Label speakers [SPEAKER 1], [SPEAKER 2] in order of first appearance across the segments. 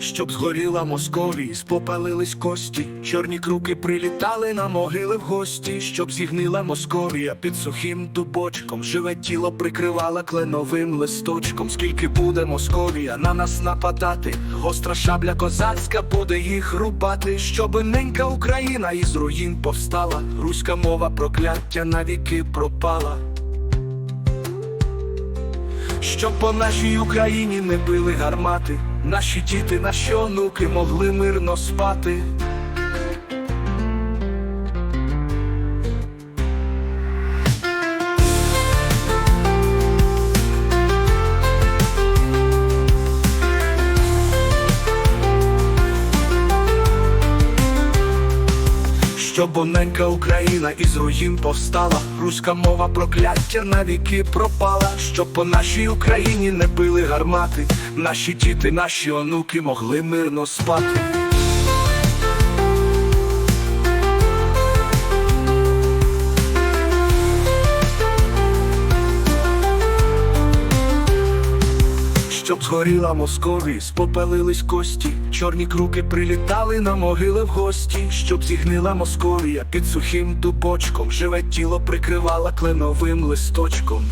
[SPEAKER 1] Щоб згоріла Московії, спопалились кості, чорні круки прилітали на могили в гості, щоб зігнила Московія під сухим дубочком, живе тіло прикривала кленовим листочком. Скільки буде Московія на нас нападати, гостра шабля козацька буде їх рубати, щоб ненька Україна із руїн повстала, руська мова прокляття навіки пропала. Щоб по нашій Україні не били гармати, наші діти, наші онуки могли мирно спати. Щоб оненька Україна із руїн повстала, руська мова прокляття навіки пропала, щоб по нашій Україні не били гармати, наші діти, наші онуки могли мирно спати. Щоб згоріла Москові, спопелились кості, чорні круки прилітали на могили в гості, щоб зігнила Московія під сухим дубочком, живе тіло прикривала кленовим листочком.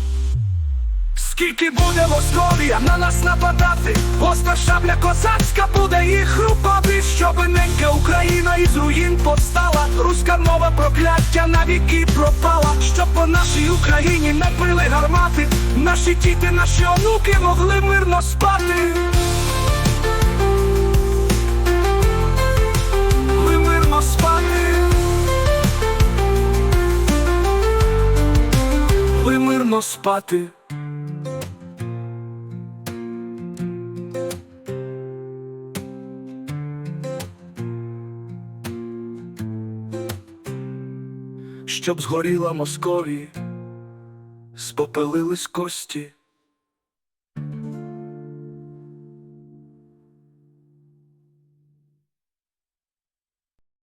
[SPEAKER 1] Скільки буде Московія на нас нападати, гостра шабля козацька буде їх рубати, щоб ненька Україна із руїн повстала, руська мова прокляття навіки пропала, щоб по нашій Україні не пили гармати, наші діти, наші онуки могли мирно спати. Могли мирно спати. Могли мирно спати. Щоб згоріла Московії, спопелились кості,